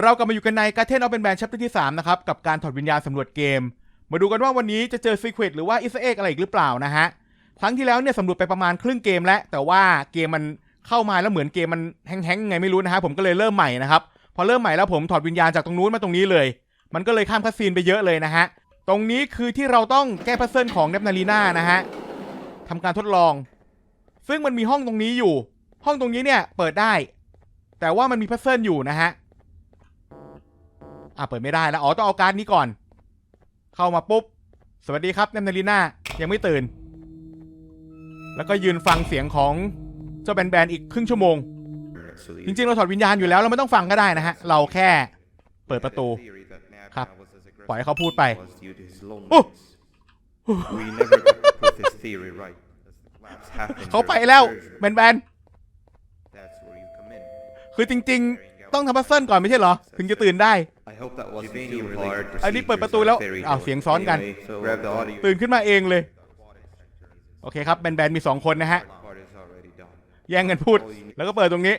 เรากลับมาอยู่กันในการเทนเอาเป็นแบนชัปเตอร์ที่ 3 นะครับ กับการถอดวิญญาณสำรวจเกม มาดูกันว่าวันนี้จะเจอซีเครตหรือว่าอิสเอ็กอะไรอีกหรือเปล่านะฮะ ครั้งที่แล้วเนี่ยสำรวจไปประมาณครึ่งเกมแล้ว แต่ว่าเกมมันเข้ามาแล้วเหมือนเกมมันแห้งๆไงไม่รู้นะฮะผมก็เลยเริ่มใหม่นะครับ พอเริ่มใหม่แล้วผมถอดวิญญาณจากตรงนู้นมาตรงนี้เลย มันก็เลยข้ามคัสซีนไปเยอะเลยนะฮะตรงนี้คือที่เราต้องแก้พัซเซิลของเนปนาลีนานะฮะทำการทดลอง ซึ่งมันมีห้องตรงนี้อยู่ ห้องตรงนี้เนี่ยเปิดได้ แต่ว่ามันมีพัซเซิลอยู่นะฮะ อะเปิดไม่ได้แล้ว อ๋อ ต้องเอาการ์ดนี้ก่อน เข้ามาปุ๊บ สวัสดีครับเนมนาลีนายังไม่ตื่น แล้วก็ยืนฟังเสียงของเจ้าแบนแบนอีกครึ่งชั่วโมง จริงๆ เราถอดวิญญาณอยู่แล้วเราไม่ต้องฟังก็ได้นะฮะ เราแค่เปิดประตู ครับ ปล่อยให้เขาพูดไป โอ้ เขาไปแล้วแบนแบนคือจริงๆ ต้องทำพัซเซิลก่อนไม่ใช่เหรอ ถึงจะตื่นได้ อันนี้เปิดประตูแล้วอ้าวเสียงซ้อนกัน ตื่นขึ้นมาเองเลย โอเคครับแบนแบนมีสองคนนะฮะ แย่งกันพูด แล้วก็เปิดตรงนี้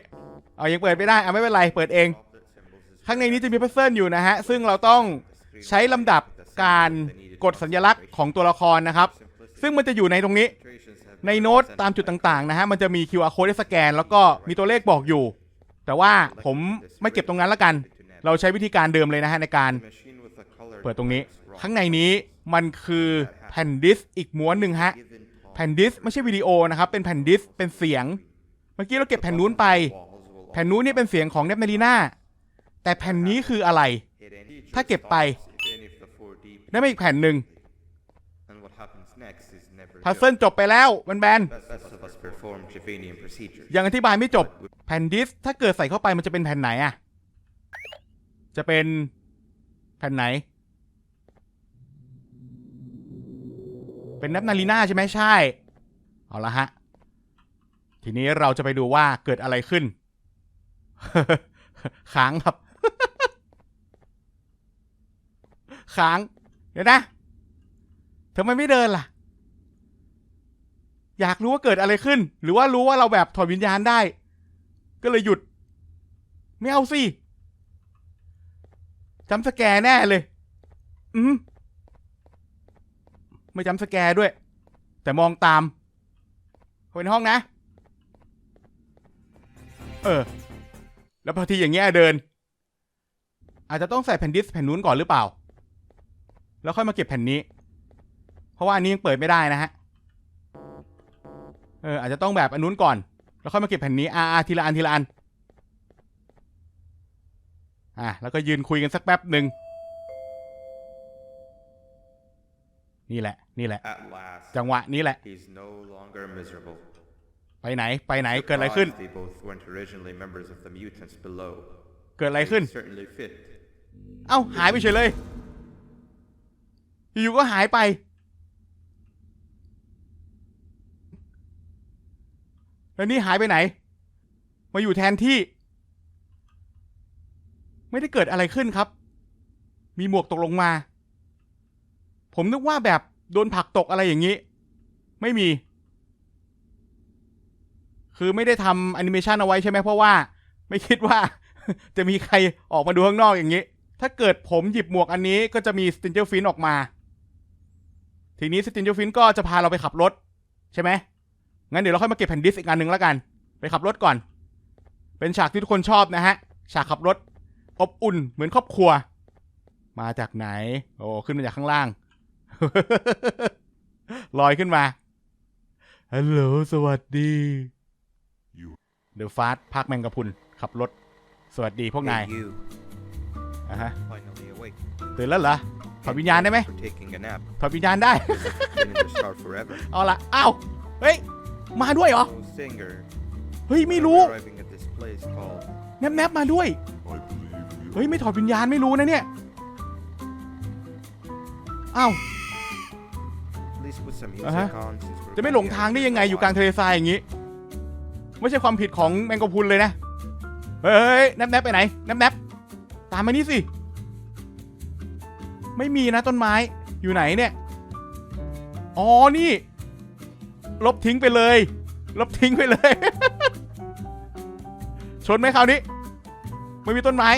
เอายังเปิดไม่ได้เอาไม่เป็นไร เปิดเอง ข้างในนี้จะมีพัซเซิลอยู่นะฮะ ซึ่งเราต้องใช้ลำดับการกดสัญลักษณ์ของตัวละครนะครับ ซึ่งมันจะอยู่ในตรงนี้ ในโน้ตตามจุดต่างๆนะฮะ มันจะมี QR code ให้สแกน แล้วก็มีตัวเลขบอกอยู่ แต่ว่าผมไม่เก็บตรงนั้นละกัน เราใช้วิธีการเดิมเลยนะฮะในการเปิดตรงนี้ ข้างในนี้มันคือแผ่นดิสก์อีกม้วนหนึ่งฮะ แผ่นดิสก์ไม่ใช่วิดีโอนะครับ เป็นแผ่นดิสก์เป็นเสียง เมื่อกี้เราเก็บแผ่นนู้นไป แผ่นนู้นนี่เป็นเสียงของเนปนาลีนาแต่แผ่นนี้คืออะไร ถ้าเก็บไปได้มาอีกแผ่นหนึ่ง พัซเซิลจบไปแล้วแบนๆยังอธิบายไม่จบแผ่นดิสก์ถ้าเกิดใส่เข้าไปมันจะเป็นแผ่นไหนอะจะเป็นแผ่นไหน เป็นนับนาลีนาใช่ไหมใช่ เอาละฮะ ทีนี้เราจะไปดูว่าเกิดอะไรขึ้นค้างครับค้าง เดี๋ยวนะ ทำไมไม่เดินล่ะ อยากรู้ว่าเกิดอะไรขึ้น หรือว่ารู้ว่าเราแบบถอดวิญญาณได้ ก็เลยหยุด ไม่เอาสิจำสแกร์แน่เลย อืมไม่จำสแกร์ด้วย แต่มองตามเข้าไปในห้องนะ เออ แล้วพอทีอย่างเงี้ยเดิน อาจจะต้องใส่แผ่นดิสก์แผ่นนู้นก่อนหรือเปล่า แล้วค่อยมาเก็บแผ่นนี้ เพราะว่าอันนี้ยังเปิดไม่ได้นะฮะ เอออาจจะต้องแบบอันนู้นก่อน แล้วค่อยมาเก็บแผ่นนี้อ่าอ่าทีละอันทีละอัน อะแล้วก็ยืนคุยกันสักแป๊บหนึ่งนี่แหละ นี่แหละ จังหวะนี้แหละ He's no longer miserable. ไปไหน ไปไหน เกิดอะไรขึ้น They both weren't originally members of the mutants below. เกิดอะไรขึ้น They certainly fit. เอ้า หายไปเฉยเลย อยู่ๆก็หายไป แล้วนี่หายไปไหน มาอยู่แทนที่ ไม่ได้เกิดอะไรขึ้นครับ มีหมวกตกลงมา ผมนึกว่าแบบโดนผลักตกอะไรอย่างนี้ ไม่มี คือไม่ได้ทำแอนิเมชันเอาไว้ใช่ไหมเพราะว่า ไม่คิดว่า จะมีใครออกมาดูข้างนอกอย่างนี้ ถ้าเกิดผมหยิบหมวกอันนี้ก็จะมีสตินเจอร์ฟินออกมา ทีนี้สตินเจอร์ฟินก็จะพาเราไปขับรถ ใช่ไหม งั้นเดี๋ยวเราค่อยมาเก็บแผ่นดิสก์อีกอันหนึ่งแล้วกัน ไปขับรถก่อน เป็นฉากที่ทุกคนชอบนะฮะ ฉากขับรถ อบอุ่นเหมือนครอบครัว มาจากไหน โอ้ขึ้นมาจากข้างล่าง ลอยขึ้นมา ฮัลโหล สวัสดี เดอะฟาสภาคแมงกะพรุน ขับรถ สวัสดีพวกนาย Hey, you, อะฮะ finally awake. ตื่นแล้วเหรอถอดวิญญาณได้ไหม For taking a nap. ถอดวิญญาณได้ Been in your scar forever. เอาละอ้าว เฮ้ย มาด้วยเหรอ No singer. เฮ้ยไม่รู้ Arriving at this place called แนบแนบมาด้วย เฮ้ยไม่ถอดวิญญาณไม่รู้นะเนี่ย อ้าว at least with some music Uh-huh. on. Since we're จะไม่หลงทางได้ยังไงอยู่กลางทะเลทรายอย่างนี้ ไม่ใช่ความผิดของแมงกะพรุนเลยนะ เฮ้ยแนบแนบไปไหนแนบแนบตามมานี่สิ ไม่มีนะต้นไม้อยู่ไหนเนี่ย อ๋อนี่ ลบทิ้งไปเลย ลบทิ้งไปเลย ชนไหมคราวนี้ ไม่มีต้นไม้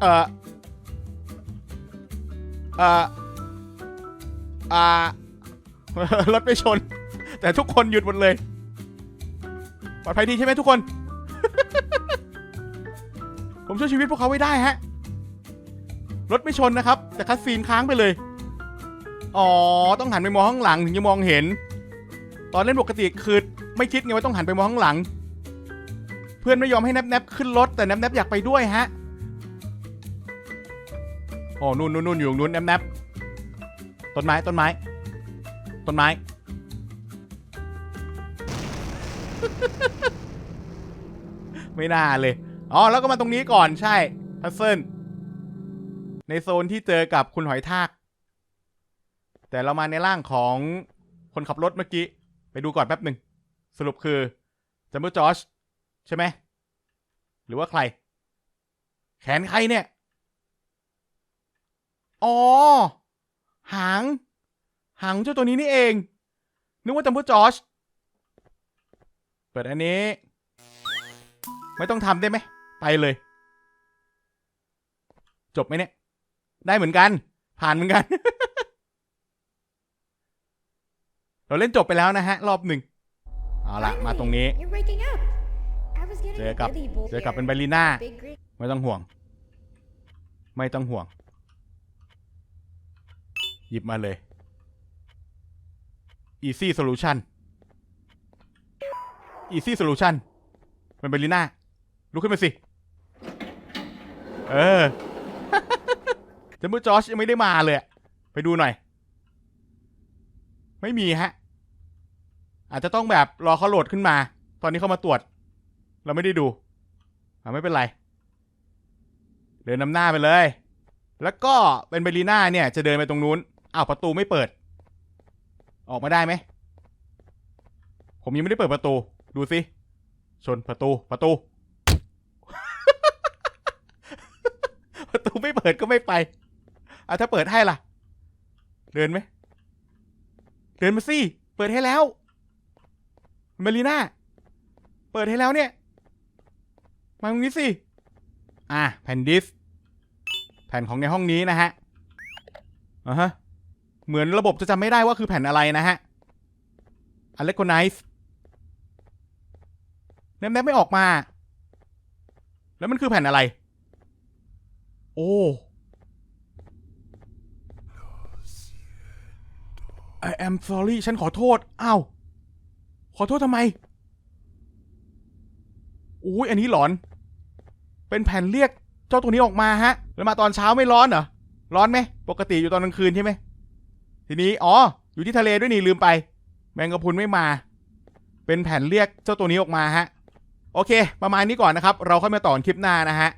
เอ่อ เอ่อ อ่ารถไม่ชน แต่ทุกคนหยุดหมดเลย ปลอดภัยดีใช่ไหมทุกคน ผมช่วยชีวิตพวกเขาไว้ได้ฮะรถไม่ชนนะครับ แต่คัสซีนค้างไปเลย อ๋อ ต้องหันไปมองข้างหลังถึงจะมองเห็น ตอนเล่นปกติคือไม่คิดไงว่าต้องหันไปมองข้างหลัง เพื่อนไม่ยอมให้แนบแนบขึ้นรถแต่แนบแนบอยากไปด้วยฮะอ๋อนู่นนู่นนู่นอยู่นู้นแนบแนบต้นไม้ต้นไม้ต้นไม้ ไม่น่าเลย อ๋อ แล้วก็มาตรงนี้ก่อนใช่ทัสเซิลในโซนที่เจอกับคุณหอยทาก แต่เรามาในร่างของคนขับรถเมื่อกี้ ไปดูก่อนแป๊บหนึ่ง สรุปคือจัมเบอร์จอชใช่ไหม หรือว่าใคร แขนใครเนี่ย อ๋อ หาง หางเจ้าตัวนี้นี่เอง นึกว่าจัมเบอร์จอชเปิดอันนี้ ไม่ต้องทำได้ไหม ไปเลย จบไหมเนี่ย ได้เหมือนกัน ผ่านเหมือนกัน เราเล่นจบไปแล้วนะฮะ รอบหนึ่งเอาละมาตรงนี้ You're waking up. I was getting เจอกับ a billy boy เจอกับเป็นไบลีน่า Big green ไม่ต้องห่วง ไม่ต้องห่วง หยิบมาเลย easy solution easy solution เป็นเบลลิน่า ลุกขึ้นมาสิ เออจัมบูจอชยังไม่ได้มาเลยอะไปดูหน่อย ไม่มีฮะ อาจจะต้องแบบรอเขาโหลดขึ้นมา ตอนนี้เขามาตรวจ เราไม่ได้ดูอ่าไม่เป็นไร เดินนำหน้าไปเลย แล้วก็เป็นเบลลีน่าเนี่ยจะเดินไปตรงนู้นอ้าวประตูไม่เปิด ออกมาได้ไหม ผมยังไม่ได้เปิดประตู ดูสิ ชนประตูประตู ประตูไม่เปิดก็ไม่ไปอะถ้าเปิดให้ล่ะ เดินไหม เดินมาสิ เปิดให้แล้ว เบลลีน่า เปิดให้แล้วเนี่ย มาตรงนี้สิ อะ แผ่นดิส แผ่นของในห้องนี้นะฮะอ่าฮะ เหมือนระบบจะจำไม่ได้ว่าคือแผ่นอะไรนะฮะอเล็กโกไนซ์แนบแนบไม่ออกมา แล้วมันคือแผ่นอะไร โอ้ I am sorry ฉันขอโทษ อ้าว ขอโทษทำไมอุ้ยอันนี้หลอน เป็นแผ่นเรียกเจ้าตัวนี้ออกมาฮะ แล้วมาตอนเช้าไม่ร้อนเหรอ ร้อนไหม ปกติอยู่ตอนกลางคืนใช่ไหม ทีนี้ อ๋อ อยู่ที่ทะเลด้วยนี่ลืมไป แมงกะพรุนไม่มา เป็นแผ่นเรียกเจ้าตัวนี้ออกมาฮะ โอเค ประมาณนี้ก่อนนะครับ เราค่อยมาต่อคลิปหน้านะฮะ